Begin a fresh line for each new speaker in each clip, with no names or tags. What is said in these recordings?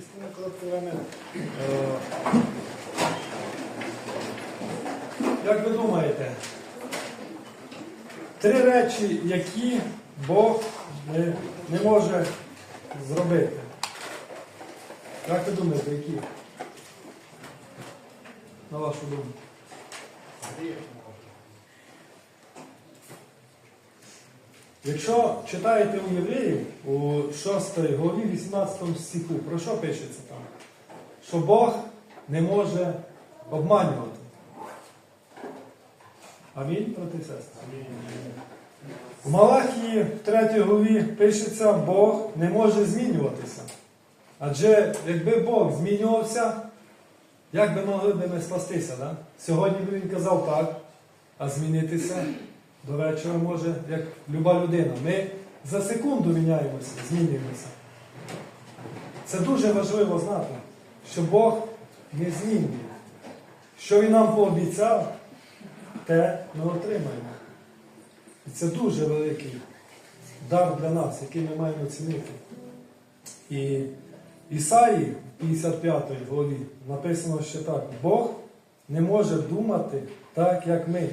святковими. Е, Як ви думаєте, три речі, які Бог не, не може зробити? Як ви думаєте, які? На вашу думку? Якщо читаєте у Євреїв у 6 главі 18 стиху, про що пишеться там? Що Бог не може обманювати. Амінь, брати і сестри. В Малахії в 3 главі пишеться, Бог не може змінюватися. Адже якби Бог змінювався, як би могли б ми спастися? Да? Сьогодні би він казав так, а змінитися до вечора може, як люба людина. Ми за секунду міняємося, змінюємося. Це дуже важливо знати, що Бог не змінює. Що Він нам пообіцяв, те ми отримаємо. І це дуже великий дар для нас, який ми маємо цінити. І Ісаї 55 главі написано ще так: Бог не може думати так, як ми.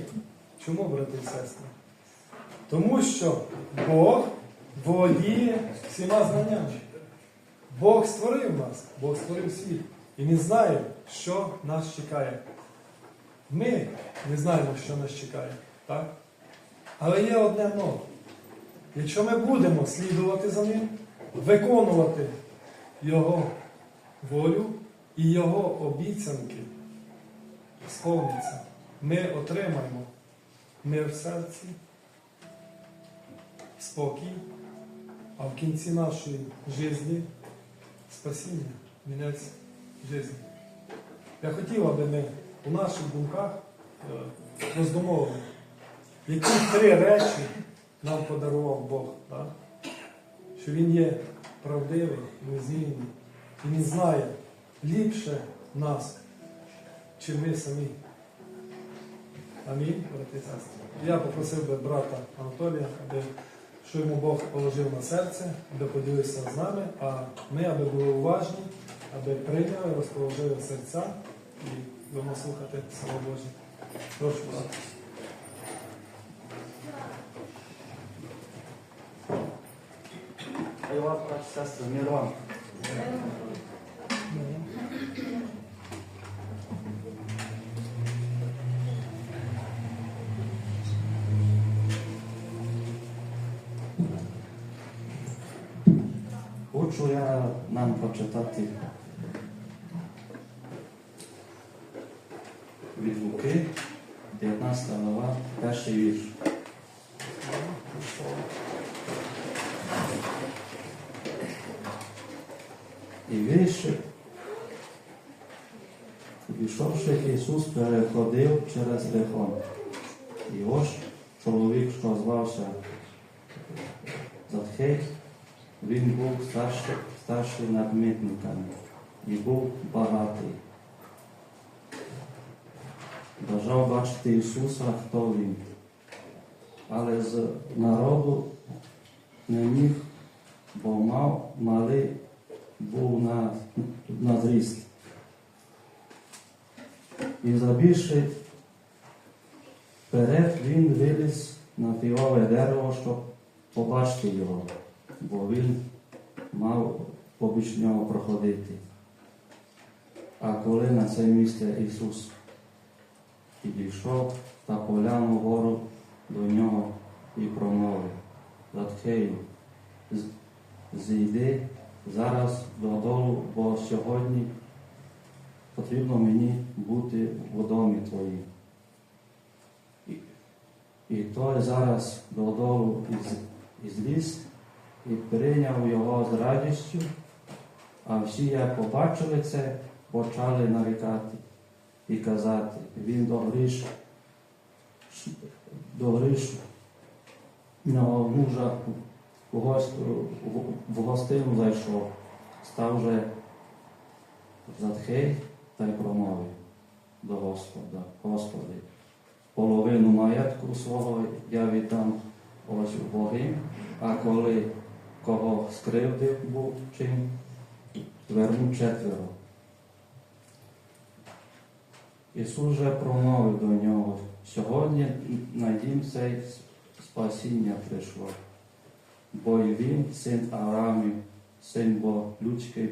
Чому, брати і сестри? Тому що Бог володіє всіма знаннями. Бог створив нас, Бог створив світ. І Він знає, що нас чекає. Ми не знаємо, що нас чекає. Так? Але є одне но. Якщо ми будемо слідувати за ним, виконувати Його волю і Його обіцянки сповняться, ми отримаємо мир в серці, спокій, а в кінці нашої житті спасіння, мінець житті. Я хотів, аби ми у наших думках е, роздумовували, які три речі нам подарував Бог. Так? Що Він є правдивий, незмінний, і Він знає ліпше нас, чим ми самі. Амінь, брати і сестри. Я попросив би брата Анатолія, аби що йому Бог положив на серце, аби поділився з нами, а ми, аби були уважні, аби прийняли, розположили серця і будемо слухати Слово Боже. Прошу брата.
Хай вас, брат, сестри, мир вам. Хочу я нам прочитати від Луки, 19 глава, перший вірш. І вийшов, пішовши, Ісус переходив через Лехон. І ось чоловік, що звався Затхей, він був старший, старший над митниками і був багатий. Бажав бачити Ісуса, хто він. Але з народу не міг, бо мав малий був на, на зріст. І забігши вперед, він виліз на фігове дерево, щоб побачити його, бо він мав побіч нього проходити. А коли на це місце Ісус підійшов та поглянув вгору до нього і промовив, Затхею, з- зійди зараз додолу, бо сьогодні потрібно мені бути в домі твоїм. І, той зараз додолу із, із і прийняв його з радістю, а всі, як побачили це, почали нарікати і казати, він до гріш, до гріш мужа в гостю- в- гостину зайшов, став же Затхей та й промовив до Господа, Господи, половину маєтку свого я віддам ось у Боги, а коли кого скривдив був чим, Верну четверо. Ісус вже промовив до нього, сьогодні надім цей спасіння прийшло, бо і він, син Арамів, син бо людський,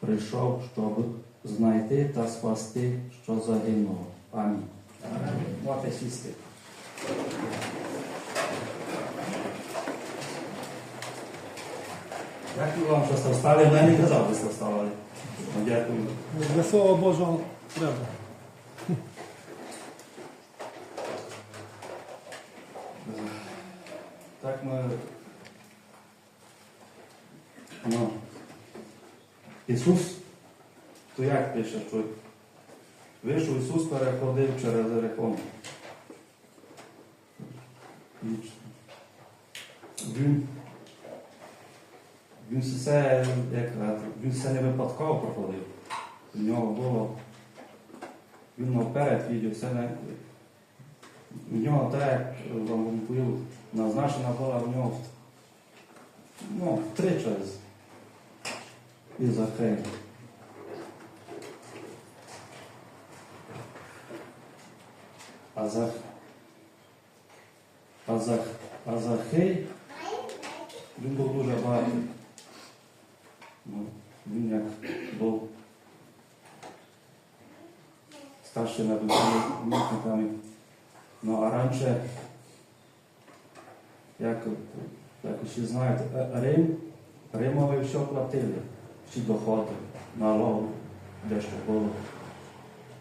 прийшов, щоб знайти та спасти, що загинуло. Амінь. Амінь. Мати сісти. Дякую вам, що сте встали. Я не казав, що вставали. Дякую.
Для Слова Божого треба.
Так ми. Ну. Ісус, то як пише, що вийшов Ісус переходив через Ерекон. Він, він все, як він все не випадково проходив. У нього було. Він наперед відео, все не. У нього так, як вам говорив, назначена була в нього ну, три через і Захей. А за а за а Захей він був дуже багатий. Ну, він як був старший над мітниками. Ну а раніше, як, як усі знають, е, Рим, Римові все платили, всі доходи, налог, дещо було.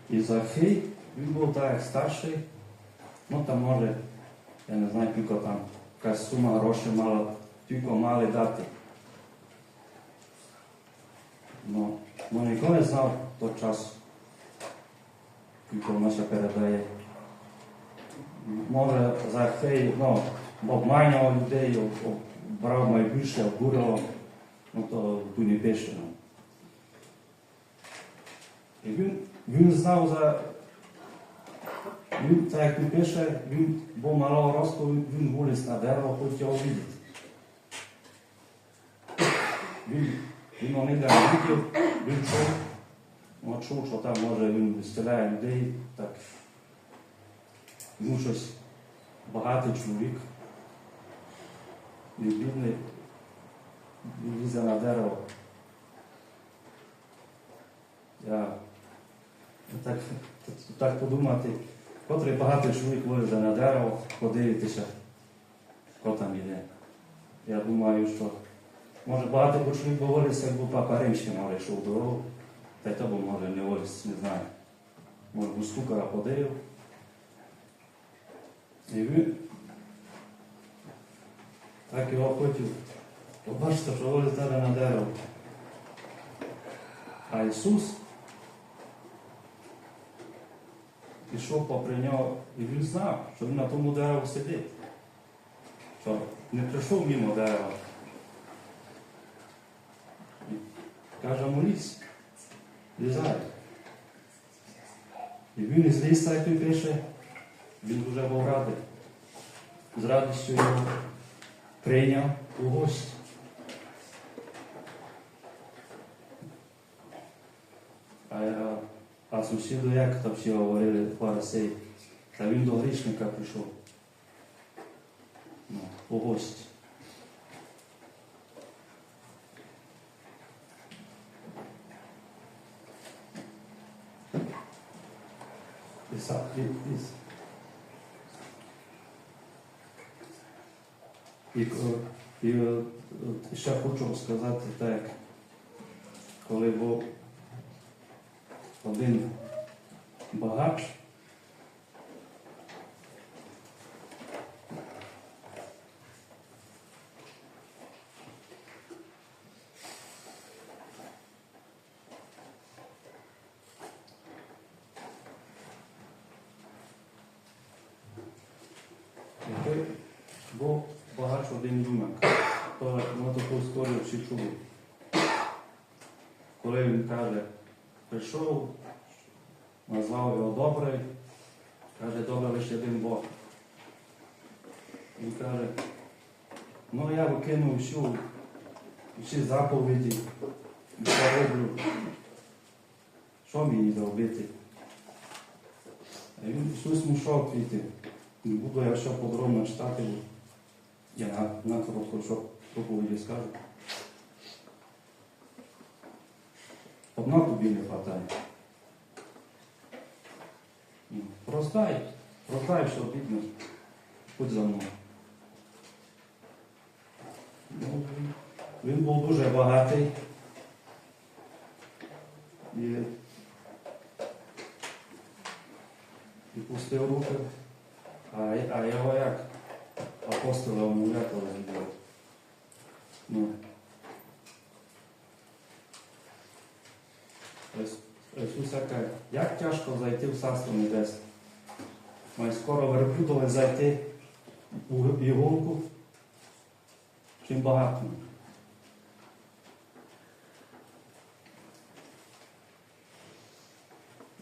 І Захей, він був так як старший, ну там може, я не знаю, тільки там якась сума грошей мала, тільки мали дати. Ну, ну ніхто не знав часу, тільки наша передає може Захей ну, обманював людей, брав найбільше, обурював, ну то не пише. І він, він знав за. Він, так як він пише, він був малого росту, він, виліз на дерево, хотів його. Він, він вони не видів, він чув, ну, чув, що там може він зціляє людей, так йому щось багатий чоловік, і бідний, лізе на дерево. Я так, так подумати, котрий багатий чоловік вилізе на дерево, подивитися, хто там іде. Я думаю, що може багатий чоловік би виліз, якби папа Римський може йшов дорогу, та й то би може не виліз, не знаю. Може, б стукара подивив. І він так його хотів. Побачите, що ви літали на дерево. А Ісус пішов попри нього, і він знав, що він на тому дереву сидить. Що не прийшов мимо дерева. І каже, молись, лізай. І він із ліса, як він пише, він дуже був радий. З радістю його прийняв у гості. А, я- а сусіду як там всі говорили фарисей, та він до грішника прийшов. Ну, у гості. І, са- і, і, І, і, і е, е, ще хочу сказати так, коли був один багач, який був багач один юнак. То ми таку історію всі чули. Коли він каже, прийшов, назвав його добрий, каже, добре лише один Бог. Він каже, ну всю, всі заповіді, все роблю. Що мені зробити? А Він Ісус мушав квіти. Не буду я ще подробно читати, я на, на коротко, що проповіді скажу. Одна тобі не хватає. Ну, Простай, простай, що бідно. Будь за мною. Ну, він був дуже багатий. І, і пустив руки. А, а його як апостоли омовляти розуміли. Ну. Ісуса каже, як тяжко зайти в Царство Небесне. Має скоро верблюдове зайти у іголку, чим багато.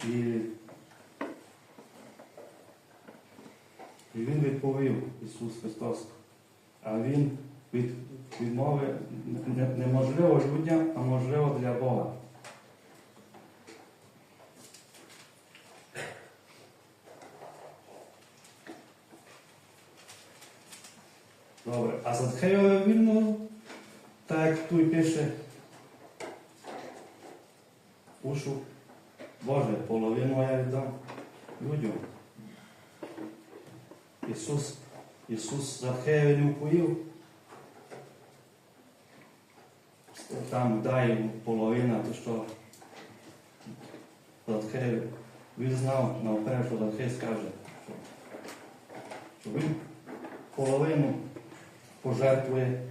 І, і він відповів Ісус Христос. А Він від, відмови неможливо людям, а можливо для Бога. Добре, а Задхеєве він, ну, так як тут пише, ушу, Боже, половину я віддам людям. Ісус, Ісус Задхеєве не впоїв, там дай йому половина, то що? Задхеєв, він знав навперед, що Задхей скаже, що він половину пожертвує,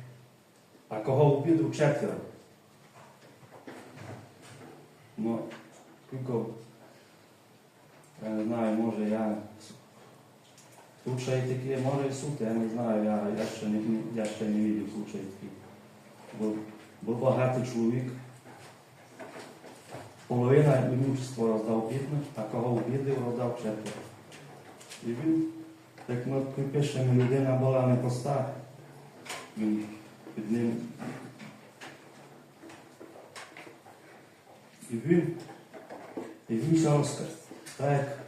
а кого обіду четверо. Ну, тільки, я не знаю, може я тут такі, може і суд, я не знаю, я, я, ще не, я ще не бачив случай такий. Був, був багатий чоловік, половина імущества роздав бідно, а кого обідив, роздав четверо. І він, як ми пишемо, людина була непроста, він під ним. І він, і він ска- так.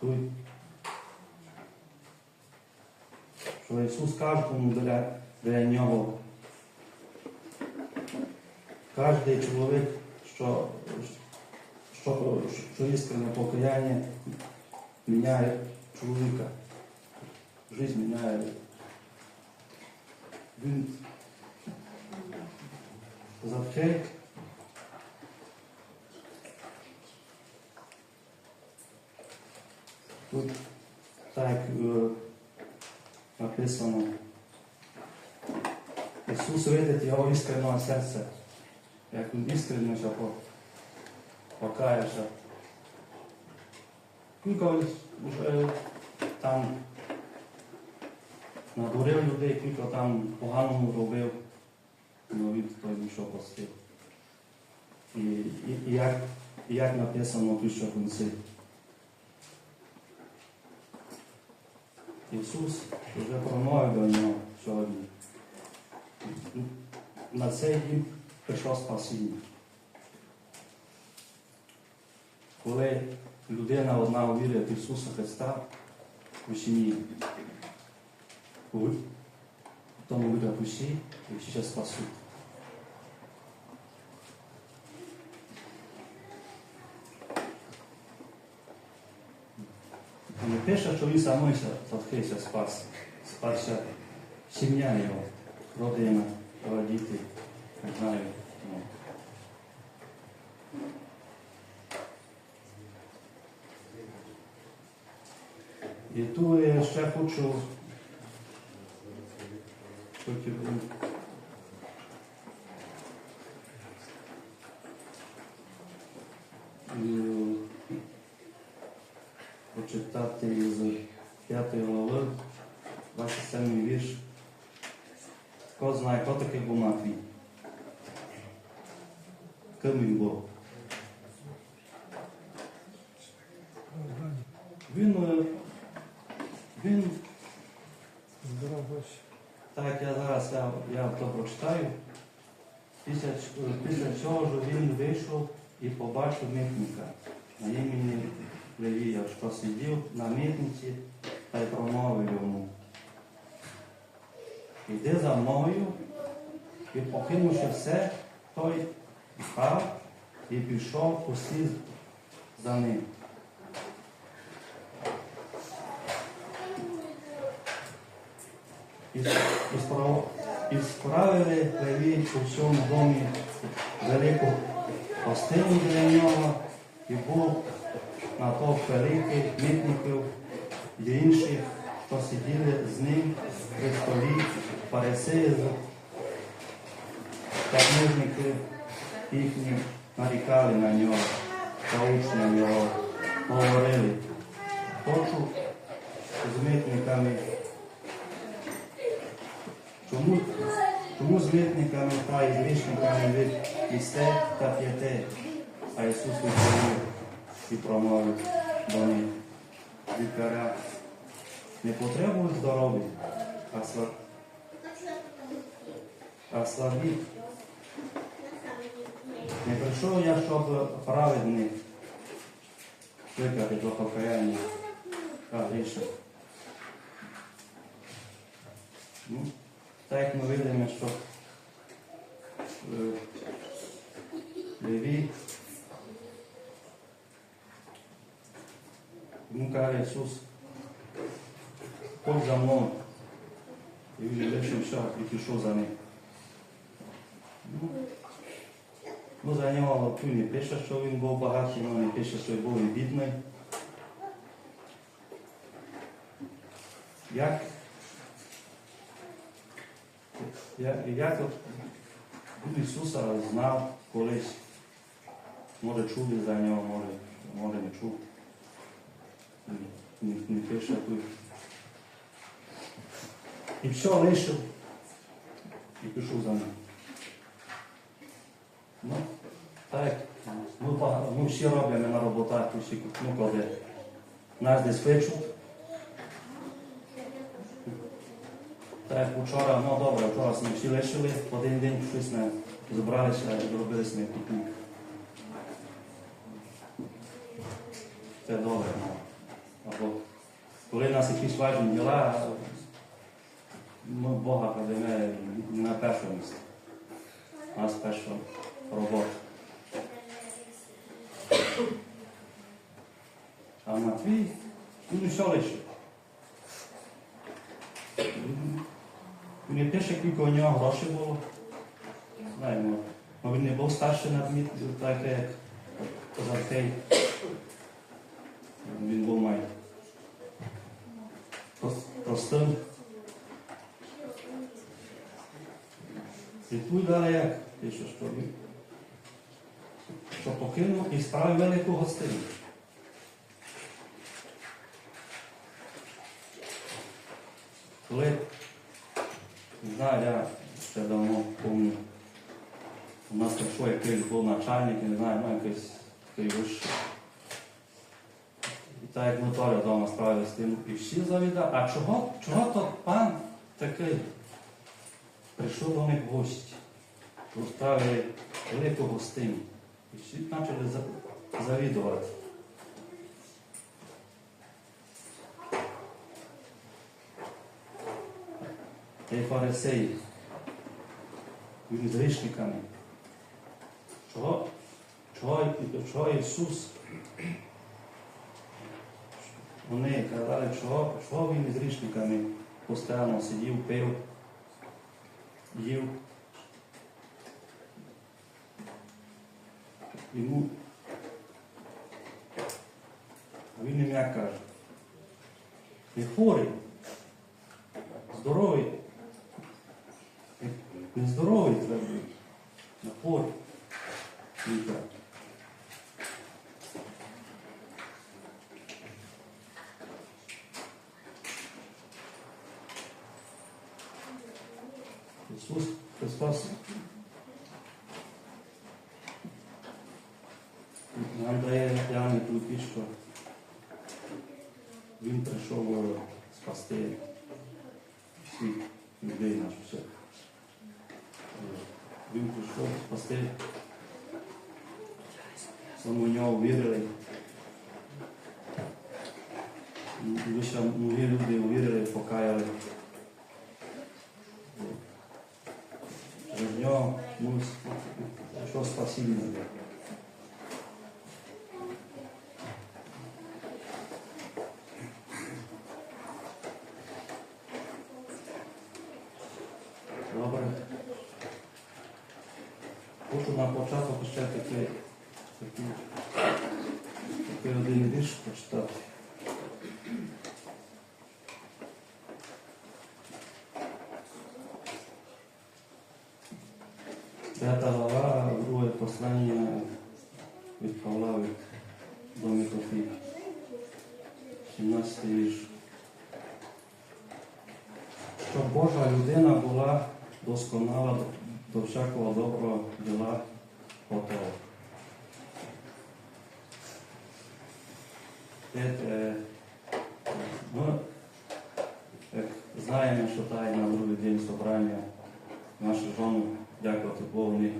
Тут, що Ісус кожному для, для нього. Кожен чоловік, що, що, що іскрене покаяння міняє чоловіка. Жизнь міняє. Він Завхей. Тут так е, написано. Ісус видить його іскреного серця. Як він іскренно ще по- вже там надурив людей, кілька там поганому робив, але він той нічого постив. І, і, і, як, як написано тут що кінці. Ісус вже промовив до нього сьогодні. На цей дім прийшло спасіння. Коли людина одна увірить в Ісуса Христа у сім'ї, у тому вірять усі, і всі ще спасуть. Не пише, що він самий відкрився спас. Спасся сім'я його, родина, його діти, не знаю. І тут я ще хочу хотів би е, почитати з 5 глави 27 вірш. Хто знає, хто такий був Матвій? Ким він був? Він, е, він
Збирав гроші.
Так, як я зараз я, я то прочитаю. Після, після цього ж він вийшов і побачив митника на імені Левія, що сидів на митниці та й промовив йому. Іди за мною і покинувши все, той встав і пішов усі за ним. І, і, справ- і справили Левій у всьому домі велику гостину для нього, і був на то великий митників і інших, що сиділи з ним при столі, фарисеї та книжники їхні нарікали на нього та учням його, говорили, хочу з митниками Чому, чому з митниками та й грішниками ви їсте та п'єте? А Ісус відповів і промовив до них, лікаря, не потребують здорові, а, сла- а слабі. Не прийшов я, щоб праведних викликати до покаяння, а грішних. Ну, так як ми видимо, що е, Левій, йому каже Ісус, ходь за мною. І вже він лишився і пішов за ним. Ну, ну, за нього тут не пише, що він був багатий, але не пише, що він був бідний. Як я, я Ісуса знав колись, може чули за нього, може, може не чув. Не, не пише тут. І все лишив і пішов за ним. Ну, так, ми, ми всі робимо на роботах, усі, ну, коли нас десь печуть, Так як вчора, ну добре, вчора ми всі лишили, один день щось не зібралися і зробили ми пікнік. Це добре. Або коли нас якісь важні діла, ми Бога кладемо на перше місце. У нас перша робота. А Матвій, ну все лише. Пише, скільки у нього грошей було. Знаємо. Він не був старший надміт, так як Козакей. Він був май. прос- Простим. Тут далі як? Пише, що він що покинув і справив велику гостину. Коли знаю, я ще давно пам'ятаю. У нас прийшов якийсь був начальник, не знаю, ну якийсь такий вищий. І так як ми теж вдома справилися з тим, і всі завідали. А чого, чого то пан такий прийшов до них в гості? Розправили велику гостину. І всі почали завідувати. Та й фарисеї, він з грішниками. Чого, чого, чого Ісус? Вони казали, чого, чого він з грішниками постійно сидів, пив, їв. Йому. Він їм як каже. Не хворий, здоровий. Не здоровий треба бути. На хворий. Він каже. Ісус Христос нам дає явний ключ, що Він прийшов е, спасти світ людей наш всіх. Е, він спасти. Саме в нього вірили. Лише многі люди увірили, покаяли. Через нього ну, що спасіння. Добре. Хочу на початок ще такий, такий, такий один вірш почитати. П'ята глава, друге послання від Павла до Микофі. 17 вірш. Щоб Божа людина була досконала до всякого доброго діла готова. Е, як знаємо, що та на другий день собрання нашу жону, дякувати Богу, вони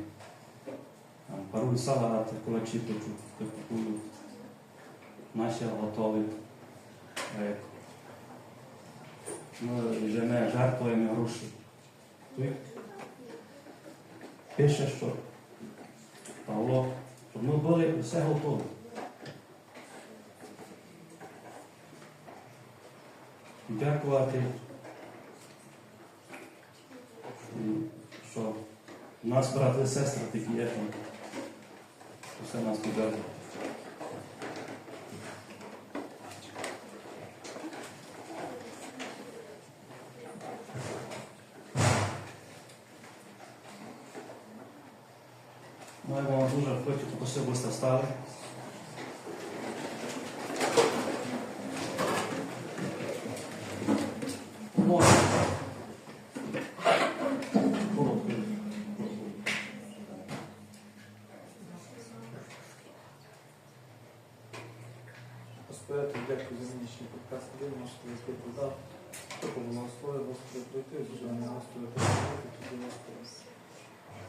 там, парують салати, кулачі печуть, купують. Наші готові. А як ми жене жертвуємо гроші. Пише, що Павло, щоб ми були все готові. Дякувати, що в нас, брати і сестри, такі є, там. Усе нас підтримує. Ну, вам дуже хочу щоб ви стали. Можна. Коротко.
Господи, дякую за нинішній ти. Щоб було слово, Господи, пройти, бажання Господи, пройти, тобі, Господи.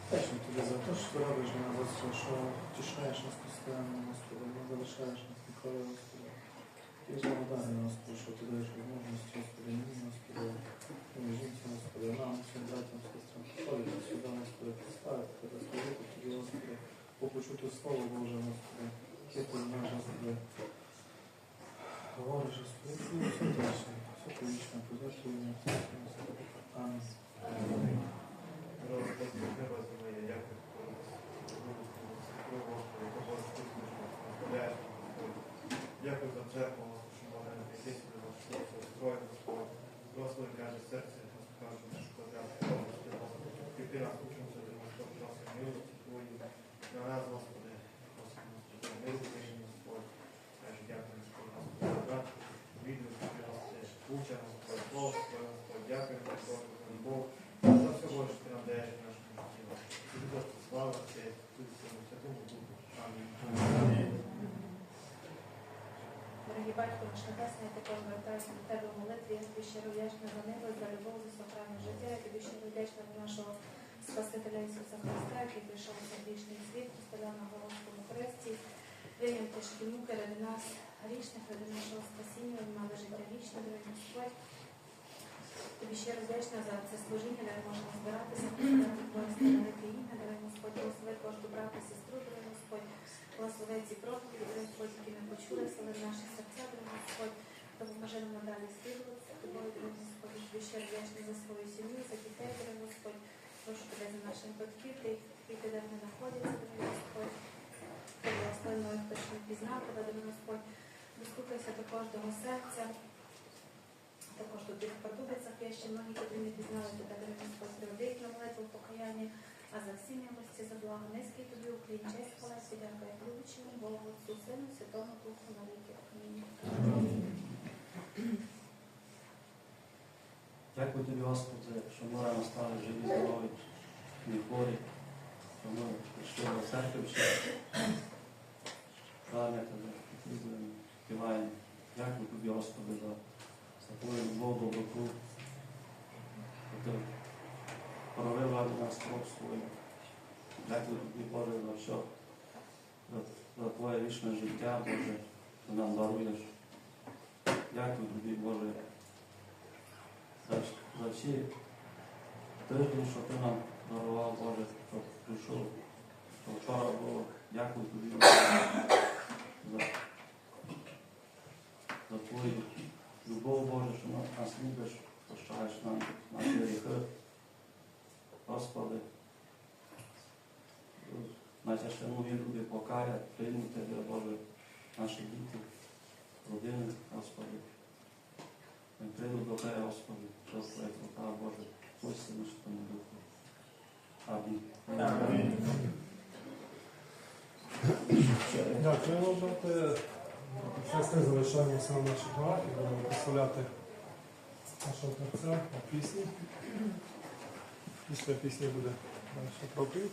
Вдячний тобі за те, що ти робиш нас, Господи, що втішаєш нас постійно, Господи, не залишаєш нас ніколи, Господи. Ж благодарний, Господи, що ти даєш можливість, Господи, мені, Господи, моїй жінці, Господи, нам, всім братям, сестрам, приходити сюди, Господи, представити тебе, служити тобі, Господи, почути Слово Боже, Господи, яке ти знаєш, Господи, Господи, ну, все повічне, подякуємо, Амінь.
Дякую за жертву, що могли на тисячі, що строїть, Господь. Господи, каже серце, Господи, що потрапити, Ти нас учимося, що просимо милості Твої. На нас, Господи, просимо, що милості, Господь. Каже, дякую, Господи, Господи, за брат. Відео, Тобі, Господи, уча, Господь, Бог, Господь, Господь, дякую, Господь, Господь, Бог. За все, Боже, що Ти нам даєш в нашому житті. Тобі, Господи, слава, Ти, Тут, Святому Духу. Амінь.
Дорогі батько, наш небесний, я також звертаюся до тебе в молитві. Я тобі щиро вдячна за небо, за любов, за сохранне життя. Я тобі щиро вдячна за нашого Спасителя Ісуса Христа, який прийшов у грішний світ, постояв на Голодському хресті, прийняв тяжкі муки ради нас, грішних, ради нашого спасіння, мав життя вічне, дорогі Господь. Тобі щиро вдячна за це служіння, де ми можемо збиратися, посилати Твоє велике ім'я, дорогі Господь, благослови кожну брата, сестру, дорогі Господь. Благослови ці проповіді, дорогі Господь, які ми почули, сили наші серця, дорогі Господь, допоможи нам надалі слідуватися тобою, дорогі Господь, тобі ще вдячні за свою сім'ю, за дітей, дорогі Господь, прошу тебе за наших батьків, тих, які де вони знаходяться, дорогі Господь, благослови моїх, хто ще не пізнав тебе, дорогі Господь, дослухайся до кожного серця, також до тих подобицях, я ще многі, які не пізнали тебе, дорогі Господь, приведи на молитву покаяння, а за всі милості, за благо низький тобі Україн, честь, хвала, всі дякую, любичому Богу, Отцу, Сину, Святому Духу, на віки. Амінь.
Дякую тобі, Господи, що ми рано стали живі, здорові, не хворі, що ми прийшли до церкви ще. Славя тебе, співаємо. Дякую тобі, Господи, за, любов, доброту. що Ти провела нас кров свою. Дякую тобі, Боже, за все, за Твоє вічне життя, Боже, що нам даруєш. Дякую тобі, Боже, за, за всі тижні, що ти нам дарував, Боже, що прийшов, що вчора було. Дякую тобі, Боже, за, за Твою любов, Боже, що на- нас любиш, прощаєш нам наші гріхи. Господи, найчастіше нові люди покаять, приймуть Тебе, Боже, наші діти, родини, Господи. Ми прийдуть до Тебе, Господи, що Твоя рука, Боже, Твоєму Святому Духу. Амінь.
Дякуємо, брате. Сестри, залишаємося на наших грах і будемо представляти нашого перця на пісні. Після пісні буде наша проповідь.